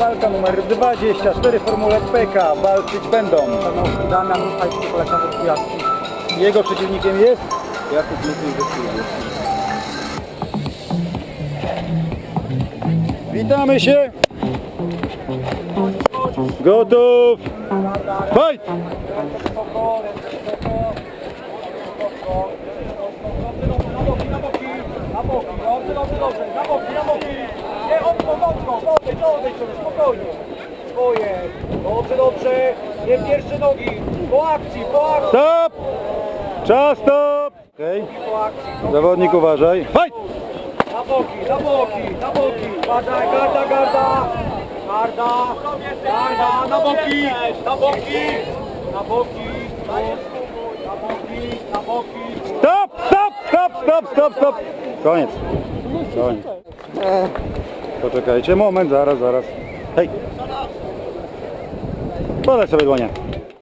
Walka numer 24 w Formule PK. Walczyć będą. Damian Michajski, Aleksander Kujawski. Jego przeciwnikiem jest Jakub Ludwik Witamy się! Gotów! Fight! Na boki, na boki, na boki, dobrze, dobrze, dobrze, na boki, na boki. Nie, mocno, odejdź, odejdź sobie, spokojnie. Swoje, dobrze, dobrze, nie pierwsze nogi, po akcji, po akcji, Stop! Czas stop! Okej. po akcji. Zawodnik uważaj. Fight! Na boki, na boki, na boki, uważaj, garda, garda, garda, garda, na boki, na boki, na boki, na boki, na boki. Stop! Stop! Stop! Stop! Stop! Stop! Koniec. Koniec. Poczekajcie, moment, zaraz, zaraz. Hej! Podaj sobie dłonie.